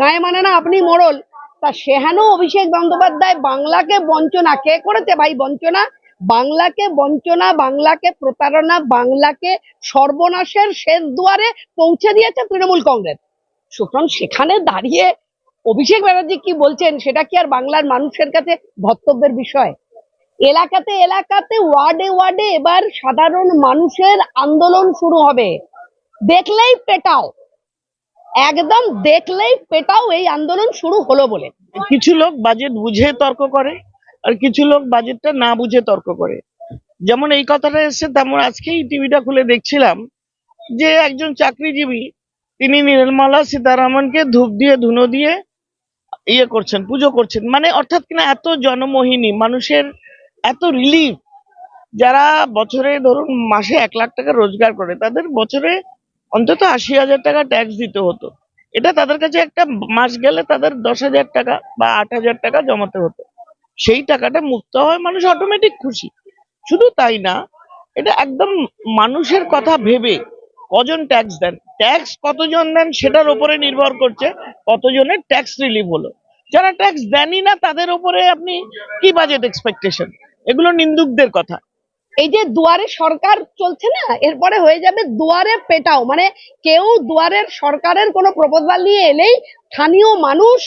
গায়ে মানে না আপনি মোড়ল তা সেহানো অভিষেক বন্দ্যোপাধ্যায় বাংলাকে বঞ্চনা, কে করেছে ভাই বঞ্চনা? বাংলাকে বঞ্চনা, বাংলাকে প্রতারণা, বাংলাকে সর্বনাশের শেষ দুয়ারে পৌঁছে দিয়েছে তৃণমূল কংগ্রেস। সুতরাং সেখানে দাঁড়িয়ে অভিষেক ব্যানার্জি কি বলছেন, সেটা কি আর বাংলার মানুষের কাছে ধর্তব্যের বিষয়? এলাকাতে এলাকাতে, ওয়ার্ডে ওয়ার্ডে এবার সাধারণ মানুষের আন্দোলন শুরু হবে। দেখলেই পেটাও। একদম দেখলেই পেটাও এই আন্দোলন শুরু হলো বলে। কিছু লোক বাজেট বুঝে তর্ক করে, আর কিছু লোক বাজেটটা না বুঝে তর্ক করে। যেমন এই কথাটা এসছে, তেমন আজকেই টিভিটা খুলে দেখছিলাম যে একজন চাকরিজীবী, তিনি নির্মলা সীতারামনকে ধূপ দিয়ে, ধুনো দিয়ে ইয়ে করছেন, পুজো করছেন। মানে অর্থাৎ কিনা এত জনমোহিনী, মানুষের এত রিলিফ যারা বছরে ধরুন মাসে এক লাখ টাকা রোজগার করে, তাদের বছরে অন্তত আশি হাজার টাকা ট্যাক্স দিতে হতো। এটা তাদের কাছে একটা মাস গেলে তাদের দশ হাজার টাকা বা আট হাজার টাকা জমাতে হতো। সেই টাকাটা মুক্ত হয় মানুষ অটোমেটিক খুশি। শুধু তাই না, এটা একদম মানুষের কথা ভেবে কজন ট্যাক্স দেন? ট্যাক্স কতজন দেন সেটার উপরে নির্ভর করছে কতজনের ট্যাক্স রিলিফ হলো। যারা ট্যাক্স দেনই না, তাদের উপরে আপনি কি বাজেট এক্সপেকটেশন এগুলো নিন্দুকদের কথা। এই যে দুয়ারে সরকার চলছে না, এরপরে হয়ে যাবে দুয়ারে পেটাও। মানে কেউ দুয়ারের সরকারের কোনো প্রপোজাল নিয়ে এলেই স্থানীয় মানুষ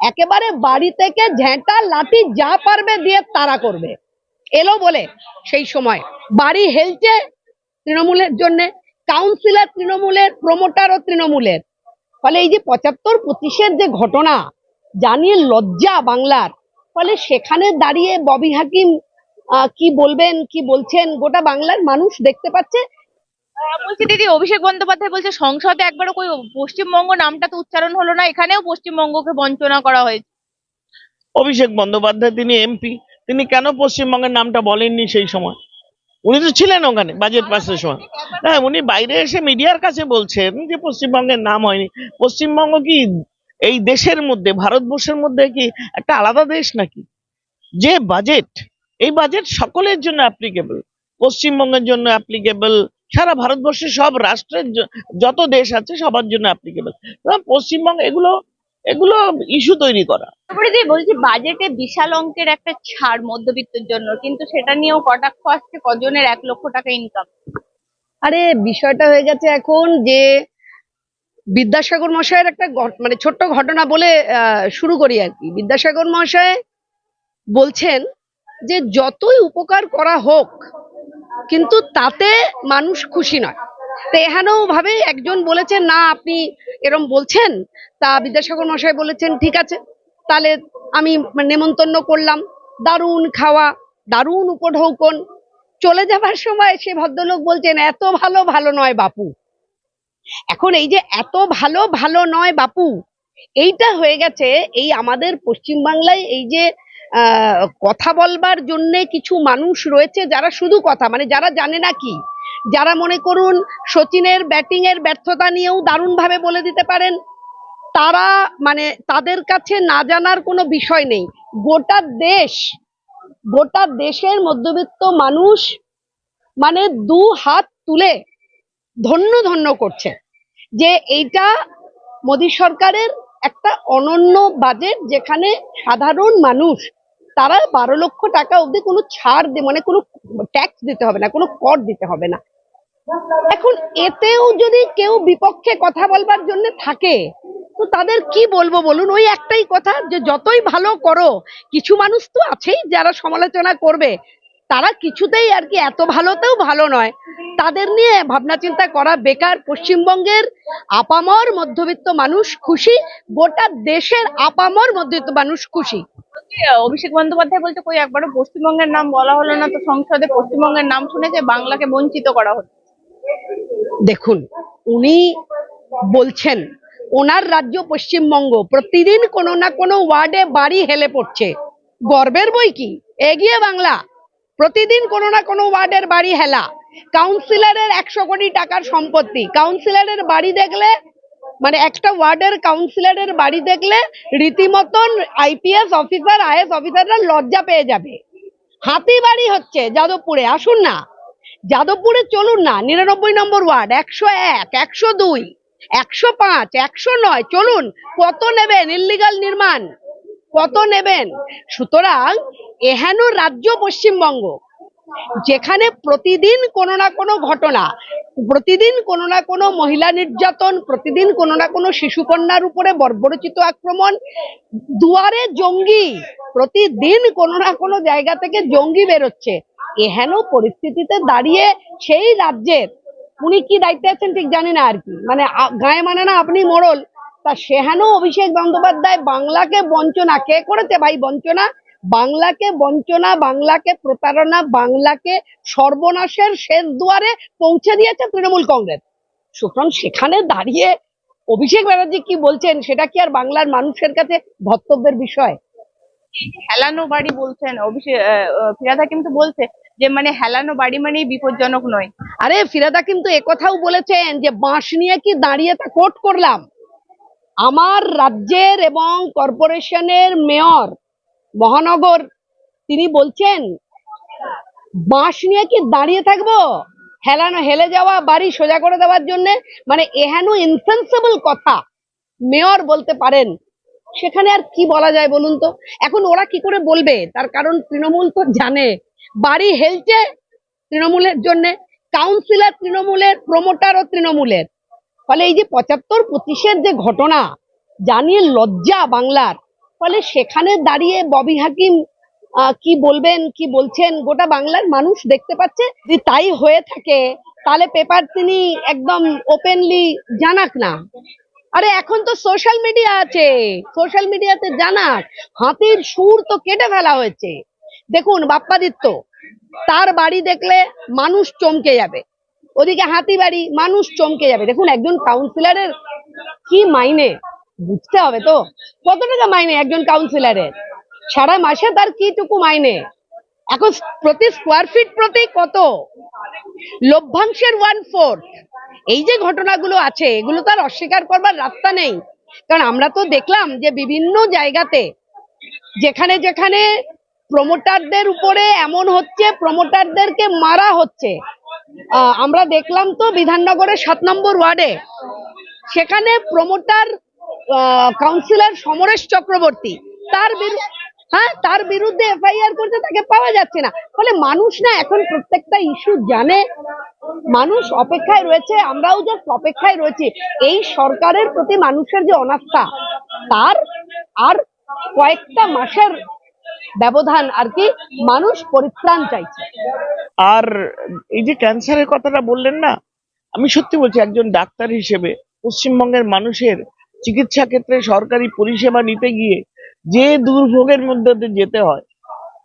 একেবারে বাড়ি থেকে ঝেঁটা, লাঠি যা পারবে দিয়ে তারা করবে। এলো বলে সেই সময়। বাড়ি হেলছে তৃণমূলের জন্য কাউন্সিলর তৃণমূলের প্রমোটার ও তৃণমূলের। ফলে এই যে পঁচাত্তর পঁচিশের যে ঘটনা, জানিয়ে লজ্জা বাংলার। ফলে সেখানে দাঁড়িয়ে ববি হাকিম কি বলবেন কি বলছেন? গোটা বাংলার মানুষ দেখতে পাচ্ছে। বলছি দিদি অভিষেক বন্দ্যোপাধ্যায় বলছে সংসদে একবারও কই পশ্চিমবঙ্গ নামটা তো উচ্চারণ হলো না এখানেও পশ্চিমবঙ্গকে বঞ্চনা করা হয়েছে। অভিষেক বন্দ্যোপাধ্যায় তিনি এমপি তিনি কেন পশ্চিমবঙ্গের নামটা বলেননি সেই সময়? উনি তো ছিলেন ওখানে বাজেট পাসের সময়। হ্যাঁ উনি বাইরে এসে মিডিয়ার কাছে বলছেন যে পশ্চিমবঙ্গের নাম হয়নি। পশ্চিমবঙ্গ কি এই দেশের মধ্যে ভারতবর্ষের মধ্যে কি একটা আলাদা দেশ নাকি? যে বাজেট এই বাজেট সকলের জন্য অ্যাপ্লিকেবল পশ্চিমবঙ্গের জন্য অ্যাপ্লিকেবল সারা ভারতবর্ষের সব রাষ্ট্রের যত দেশ আছে সবার জন্য অ্যাপ্লিকেবল পশ্চিমবঙ্গ এগুলো এগুলো ইস্যু তৈরি করা। তারপরে দিদি বলছি বাজেটে বিশাল অঙ্কের একটা ছাড় মধ্যবিত্তের জন্য কিন্তু সেটা নিয়েও কটাক্ষ আসছে কজনের এক লক্ষ টাকা ইনকাম আরে বিষয়টা হয়ে গেছে এখন যে বিদ্যাসাগর মশাইয়ের একটা ঘট- মানে ছোট্ট ঘটনা বলে আহ, শুরু করি আর কি। বিদ্যাসাগর মশাই বলছেন যে যতই উপকার করা হোক, কিন্তু তাতে মানুষ খুশি নয়। ভাবে একজন বলেছেন, না, আপনি এরম বলছেন। তা বিদ্যাসাগর মশাই বলেছেন, ঠিক আছে, তাহলে আমি নেমন্তন্ন করলাম। দারুণ খাওয়া, দারুণ উপঢৌকন। চলে যাবার সময় সে ভদ্রলোক বলছেন, এত ভালো ভালো নয় বাপু। এখন এই যে এত ভালো ভালো নয় বাপু, এইটা হয়ে গেছে এই আমাদের পশ্চিমবাংলায় এই যে কথা বলবার জন্য কিছু মানুষ রয়েছে যারা শুধু কথা মানে যারা জানে না কি। যারা মনে করুন সচিনের ব্যাটিং এর ব্যর্থতা নিয়েও দারুণভাবে বলে দিতে পারেন, তারা মানে তাদের কাছে না জানার কোনো বিষয় নেই। গোটা দেশ, গোটা দেশের মধ্যবিত্ত মানুষ মানে দু হাত তুলে ধন্য ধন্য করছে যে এইটা মোদী সরকারের একটা অনন্য বাজেট যেখানে সাধারণ মানুষ তারা বারো লক্ষ টাকা অবধি কোনো ছাড় মানে কোনো ট্যাক্স দিতে হবে না, কোনো কর দিতে হবে না। এখন এতেও যদি কেউ বিপক্ষে কথা বলবার জন্য থাকে, তো তাদের কি বলব বলুন? ওই একটাই কথা যে যতই ভালো করো, কিছু মানুষ তো আছেই যারা সমালোচনা করবে। তারা কিছুতেই আর কি এত ভালোতেও ভালো নয়। তাদের নিয়ে ভাবনা চিন্তা করা বেকার পশ্চিমবঙ্গের আপামর মধ্যবিত্ত মানুষ খুশি গোটা দেশের আপামর মধ্যবিত্ত মানুষ খুশি। অভিষেক বন্দ্যোপাধ্যায় বলছে কই একবারও পশ্চিমবঙ্গের নাম বলা হলো না তো সংসদে পশ্চিমবঙ্গের নাম শুনেছে বাংলাকে বঞ্চিত করা হচ্ছে। দেখুন উনি বলছেন ওনার রাজ্য পশ্চিমবঙ্গ প্রতিদিন কোনো না কোনো ওয়ার্ডে বাড়ি হেলে পড়ছে। গর্বের বই কি? এগিয়ে বাংলা। প্রতিদিন কোনো না কোনো ওয়ার্ডের বাড়ি হেলা। কাউন্সিলরের একশো কোটি টাকার সম্পত্তি। কাউন্সিলরের বাড়ি দেখলে মানে একটা ওয়ার্ডের কাউন্সিলরের বাড়ি দেখলে রীতিমতন আইপিএস অফিসার আইএস অফিসাররা লজ্জা পেয়ে যাবে। হাতি বাড়ি হচ্ছে যাদবপুরে, আসুন না। যাদবপুরে চলুন না, নিরানব্বই নম্বর ওয়ার্ড, একশো এক, একশো দুই, একশো পাঁচ, একশো নয়, চলুন। কত নেবেন? ইল্লিগাল নির্মাণ। কত নেবেন? সুতরাং এহেন রাজ্য পশ্চিমবঙ্গ, যেখানে প্রতিদিন কোনো না কোনো ঘটনা, প্রতিদিন কোনো না কোনো মহিলা নির্যাতন, প্রতিদিন কোনো না কোনো শিশুকন্যার উপরে বর্বরচিত আক্রমণ, দুয়ারে জঙ্গি, প্রতিদিন কোনো না কোনো জায়গা থেকে জঙ্গি বেরোচ্ছে। এহেন পরিস্থিতিতে দাঁড়িয়ে সেই রাজ্যের, উনি কি দায়িত্বে আছেন ঠিক জানি না আর কি। মানে গায়ে মানে না আপনি মোড়ল। তা সেহেন অভিষেক বন্দ্যোপাধ্যায় বাংলাকে বঞ্চনা কে করেছে ভাই বঞ্চনা? বাংলাকে বঞ্চনা বাংলাকে প্রতারণা বাংলাকে সর্বনাশের শেষ দুয়ারে পৌঁছে দিয়েছে তৃণমূল কংগ্রেস। সুতরাং সেখানে দাঁড়িয়ে অভিষেক ব্যানার্জি কি বলছেন সেটা কি আর বাংলার মানুষের কাছে ধর্তব্যের বিষয়? হেলানো বাড়ি বলছেন অভিষেক ফিরাদ হাকিম তো বলছে যে মানে হেলানো বাড়ি মানেই বিপজ্জনক নয়। আরে ফিরাদা কিন্তু একথাও বলেছেন যে বাঁশ নিয়ে কি দাঁড়িয়ে তা কোট করলাম। আমার রাজ্যের এবং কর্পোরেশনের মেয়র মহানগর, তিনি বলছেন, বাঁশ নিয়ে কি দাঁড়িয়ে থাকব? হেলানো, হেলে যাওয়া বাড়ি সোজা করে দেওয়ার জন্য? মানে এহেন ইনসেন্সিবল কথা মেয়র বলতে পারেন। সেখানে আর কি বলা যায় বলুন তো? এখন ওরা কি করে বলবে? তার কারণ তৃণমূল তো জানে। বাড়ি হেলছে তৃণমূলের জন্য কাউন্সিলর তৃণমূলের প্রমোটারও তৃণমূলের। ফলে এই যে পঁচাত্তর পঁচিশের যে ঘটনা জানিয়ে লজ্জা বাংলার, ফলে সেখানে দাঁড়িয়ে ববি হাকিম কি বলবেন, কি বলছেন, গোটা বাংলার মানুষ দেখতে পাচ্ছে যদি তাই হয়ে থাকে। তাহলে পেপার তিনি একদম ওপেনলি জানাক না। আরে এখন তো সোশ্যাল মিডিয়া আছে। সোশ্যাল মিডিয়াতে জানাক। হাতির সুর তো কেটে ফেলা হয়েছে। দেখুন বাপ্পাদিত্য, তার বাড়ি দেখলে মানুষ চমকে যাবে। ওদিকে হাতি বাড়ি, মানুষ চমকে যাবে। দেখুন, একজন কাউন্সিলরের কি মাইনে? বুঝতে হবে তো? কত টাকা মাইনে একজন কাউন্সিলরের সারা মাসে তার কিটুকু মাইনে? এখন প্রতি স্কোয়ার ফিট প্রতি কত? লভ্যাংশের ওয়ান ফোর্থ এই যে ঘটনাগুলো আছে, এগুলো তো আর অস্বীকার করবার রাস্তা নেই। কারণ আমরা তো দেখলাম যে বিভিন্ন জায়গাতে যেখানে যেখানে প্রমোটারদের উপরে এমন হচ্ছে প্রমোটারদেরকে মারা হচ্ছে। আমরা দেখলাম তো বিধাননগরের সাত নম্বর ওয়ার্ডে। সেখানে প্রমোটার কাউন্সিলর সমরেশ চক্রবর্তী। তার হ্যাঁ তার বিরুদ্ধে এফআইআর করতে তাকে পাওয়া যাচ্ছে না। ফলে মানুষ না এখন প্রত্যেকটা ইস্যু জানে। মানুষ অপেক্ষায় রয়েছে, আমরাও যে অপেক্ষায় রয়েছি। এই সরকারের প্রতি মানুষের যে অনাস্থা, তার আর কয়েকটা মাসের ব্যবধান আর কি মানুষ পরিত্রাণ চাইছে। আর এই যে ক্যান্সারের কথাটা বললেন না, আমি সত্যি বলছি, একজন ডাক্তার হিসেবে পশ্চিমবঙ্গের মানুষের চিকিৎসা ক্ষেত্রে সরকারি পরিষেবা নিতে গিয়ে যে দুর্ভোগের মধ্যে যেতে হয়,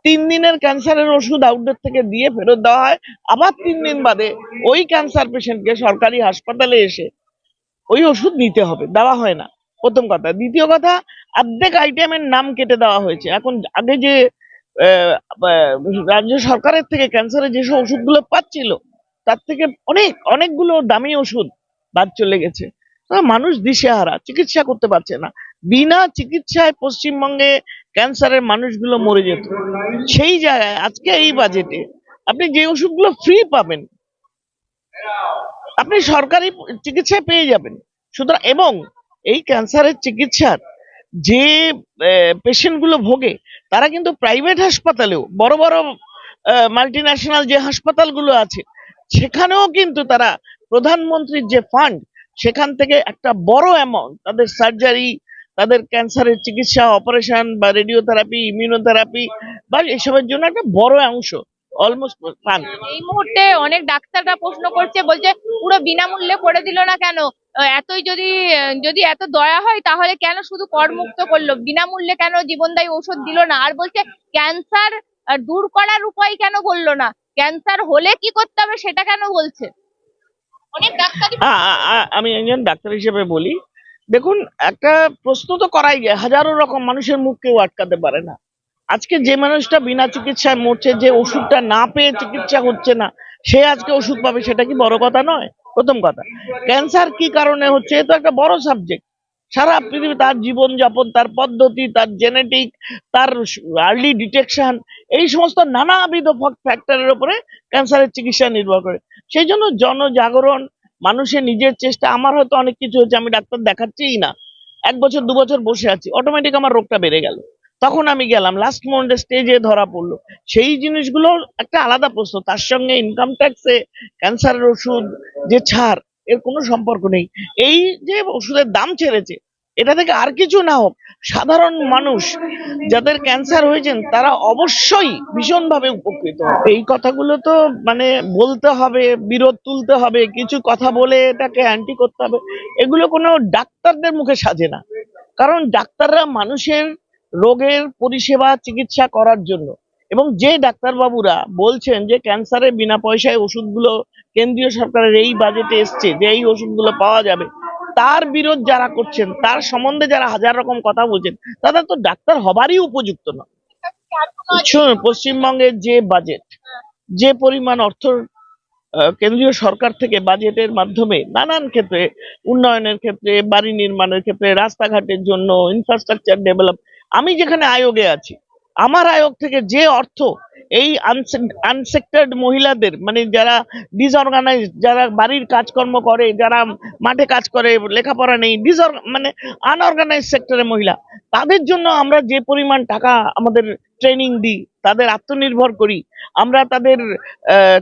তিন দিনের ক্যান্সারের ওষুধ আউটডোর থেকে দিয়ে ফেরত দেওয়া হয়, আবার তিন দিন বাদে ওই ক্যান্সার পেশেন্টকে সরকারি হাসপাতালে এসে ওই ওষুধ নিতে হবে, দেওয়া হয় না। প্রথম কথা। দ্বিতীয় কথা, অর্ধেক আইটেমের নাম কেটে দেওয়া হয়েছে। এখন আগে যে রাজ্য সরকারের থেকে ক্যান্সারের যেসব ওষুধগুলো পাচ্ছিল, তার থেকে অনেক, অনেকগুলো দামি ওষুধ বাদ চলে গেছে। মানুষ দিশেহারা, চিকিৎসা করতে পারছে না। বিনা চিকিৎসায় পশ্চিমবঙ্গে ক্যান্সারের মানুষগুলো মরে যেত। সেই জায়গায়, আজকে এই বাজেটে আপনি যে ওষুধগুলো ফ্রি পাবেন, আপনি সরকারি চিকিৎসায় পেয়ে যাবেন। সুতরাং, এবং এই ক্যান্সারের চিকিৎসার যে পেশেন্টগুলো ভোগে, তারা কিন্তু প্রাইভেট হাসপাতালেও, বড় বড় মাল্টি ন্যাশনাল যে হাসপাতালগুলো আছে, সেখানেও কিন্তু তারা প্রধানমন্ত্রীর যে ফান্ড, সেখান থেকে একটা বড় অ্যামাউন্ট তাদের সার্জারি তাদের ক্যান্সারের চিকিৎসা অপারেশন বা রেডিওথেরাপি ইমিউনোথেরাপি বা এসবের জন্য একটা বড় অংশ অলমোস্ট এই মুহূর্তে অনেক ডাক্তাররা প্রশ্ন করছে, বলছে পুরো বিনামূল্যে করে দিল না কেন? এতই যদি যদি এত দয়া হয়, তাহলে কেন শুধু করমুক্ত করল? বিনামূল্যে কেন জীবনদায়ী ওষুধ দিল না? আর বলছে, ক্যান্সার দূর করার উপায় কেন বলল না? ক্যান্সার হলে কি করতে হবে সেটা কেন বলছে? অনেক আ- আমি একজন ডাক্তার হিসেবে বলি। দেখুন, একটা প্রশ্ন তো করাই যায়, হাজারো রকম মানুষের মুখ কেউ আটকাতে পারে না। আজকে যে মানুষটা বিনা চিকিৎসায় মরছে, যে ওষুধটা না পেয়ে চিকিৎসা হচ্ছে না, সে আজকে ওষুধ পাবে, সেটা কি বড় কথা নয়? প্রথম কথা। ক্যান্সার কি কারণে হচ্ছে? এ তো একটা বড় সাবজেক্ট সারা পৃথিবী তার জীবনযাপন, তার পদ্ধতি, তার জেনেটিক তার আর্লি ডিটেকশন এই সমস্ত নানাবিধ ফ্যাক্টরের উপরে ক্যান্সারের চিকিৎসা নির্ভর করে। সেই জন্য জনজাগরণ, মানুষের নিজের চেষ্টা, আমার হয়তো অনেক কিছু হচ্ছে আমি ডাক্তার দেখাচ্ছিই না। এক বছর, দু বছর বসে আছি অটোমেটিক আমার রোগটা বেড়ে গেল। তখন আমি গেলাম লাস্ট মোমেন্টে স্টেজে ধরা পড়ল। সেই জিনিসগুলো একটা আলাদা প্রশ্ন, তার সঙ্গে ইনকাম ট্যাক্সে ক্যান্সারের ওষুধ, যে ছাড়, এর কোনো সম্পর্ক নেই। এই যে ওষুধের দাম ছেড়েছে, এটা থেকে আর কিছু না হোক, সাধারণ মানুষ যাদের ক্যান্সার হয়েছেন, তারা অবশ্যই ভীষণভাবে উপকৃত। এই কথাগুলো তো মানে বলতে হবে, বিরোধ তুলতে হবে, কিছু কথা বলে এটাকে অ্যান্টি করতে হবে। এগুলো কোনো ডাক্তারদের মুখে সাজে না। কারণ ডাক্তাররা মানুষের রোগের পরিষেবা চিকিৎসা করার জন্য। এবং যে ডাক্তারবাবুরা বলছেন যে ক্যান্সারের বিনা পয়সায় ওষুধগুলো কেন্দ্রীয় সরকারের এই বাজেটে এসছে যে এই ওষুধগুলো পাওয়া যাবে, তার বিরোধ যারা করছেন, তার সম্বন্ধে যারা হাজার রকম কথা বলছেন, তারা তো ডাক্তার হবারই উপযুক্ত না শুনুন, পশ্চিমবঙ্গের যে বাজেট যে পরিমাণ অর্থ কেন্দ্রীয় সরকার থেকে বাজেটের মাধ্যমে নানান ক্ষেত্রে, উন্নয়নের ক্ষেত্রে, বাড়ি নির্মাণের ক্ষেত্রে, রাস্তাঘাটের জন্য ইনফ্রাস্ট্রাকচার ডেভেলপ আমি যেখানে আয়োগে আছি আমার আয়োগ থেকে যে অর্থ এই আনসেক্টর্ড মহিলাদের মানে যারা ডিসঅর্গানাইজ যারা বাড়ির কাজকর্ম করে, যারা মাঠে কাজ করে, লেখাপড়া নেই ডিসঅর মানে আনঅর্গানাইজ সেক্টরের মহিলা, তাদের জন্য আমরা যে পরিমাণ টাকা আমাদের ট্রেনিং দিই, তাদের আত্মনির্ভর করি, আমরা তাদের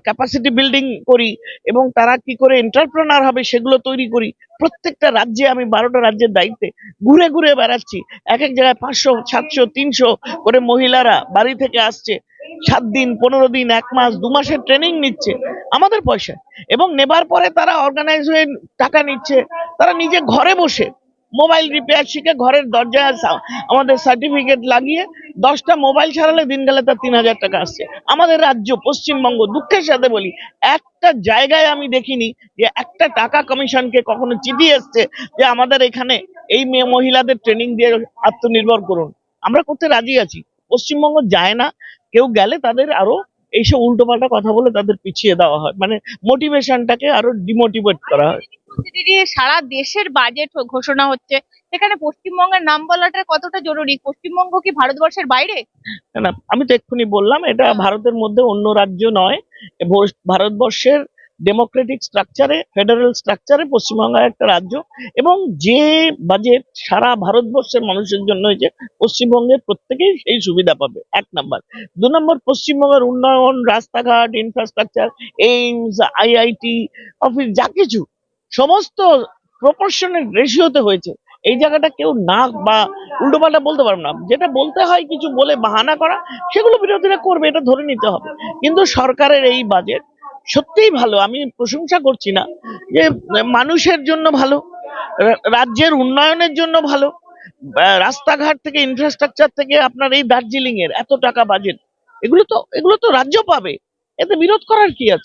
ক্যাপাসিটি বিল্ডিং করি, এবং তারা কি করে এন্টারপ্রেনার হবে সেগুলো তৈরি করি। প্রত্যেকটা রাজ্যে আমি বারোটা রাজ্যের দায়িত্বে ঘুরে ঘুরে বেড়াচ্ছি। এক এক জায়গায় পাঁচশো, সাতশো, তিনশো করে মহিলারা বাড়ি থেকে আসছে। সাত দিন, পনেরো দিন, এক মাস, দু মাসের ট্রেনিং নিচ্ছে আমাদের পয়সা এবং নেবার পরে তারা অর্গানাইজ হয়ে টাকা নিচ্ছে। তারা নিজে ঘরে বসে মোবাইল রিপেয়ার শিখে ঘরের দরজায় আমাদের সার্টিফিকেট লাগিয়ে দশটা মোবাইল ছাড়ালে দিন গেলে তার তিন হাজার টাকা আসছে। আমাদের রাজ্য, পশ্চিমবঙ্গ, দুঃখের সাথে বলি, একটা জায়গায় আমি দেখিনি যে একটা টাকা কমিশনকে কখনো চিঠি এসছে যে আমাদের এখানে এই মেয়ে মহিলাদের ট্রেনিং দিয়ে আত্মনির্ভর করুন। আমরা করতে রাজি আছি। পশ্চিমবঙ্গ যায় না। কেউ গেলে তাদের আরও এইসব উল্টোপাল্টা কথা বলে তাদের পিছিয়ে দেওয়া হয়। মানে মোটিভেশনটাকে আরও ডিমোটিভেট করা হয়। সারা দেশের বাজেট ঘোষণা হচ্ছে সেখানে পশ্চিমবঙ্গের নাম বলাটা কতটা জরুরি? পশ্চিমবঙ্গ কি ভারতবর্ষের বাইরে? না আমি তো এক্ষুনি বললাম এটা ভারতের মধ্যে অন্য রাজ্য নয়। ভারতবর্ষের ডেমোক্রেটিক স্ট্রাকচারে ফেডারেল স্ট্রাকচারে পশ্চিমবঙ্গ একটা রাজ্য এবং যে বাজেট সারা ভারতবর্ষের মানুষের জন্য হয়েছে পশ্চিমবঙ্গের প্রত্যেকেই সেই সুবিধা পাবে, এক নাম্বার দু নম্বর পশ্চিমবঙ্গের উন্নয়ন, রাস্তাঘাট ইনফ্রাস্ট্রাকচার এইমস আইআইটি অফিস যা কিছু, সমস্ত প্রপোর্শনের রেশিওতে হয়েছে। এই জায়গাটা কেউ না বা উল্টোপাল্টা বলতে পারব না। যেটা বলতে হয়, কিছু বলে বাহানা করা, সেগুলো বিরোধীরা করবে, এটা ধরে নিতে হবে। কিন্তু সরকারের এই বাজেট সত্যিই ভালো, আমি প্রশংসা করছি না যে মানুষের জন্য ভালো রাজ্যের উন্নয়নের জন্য ভালো রাস্তাঘাট থেকে ইনফ্রাস্ট্রাকচার থেকে আপনার এই দার্জিলিং এর এত টাকা বাজেট এগুলো তো এগুলো তো রাজ্য পাবে, এতে বিরোধ করার কি আছে?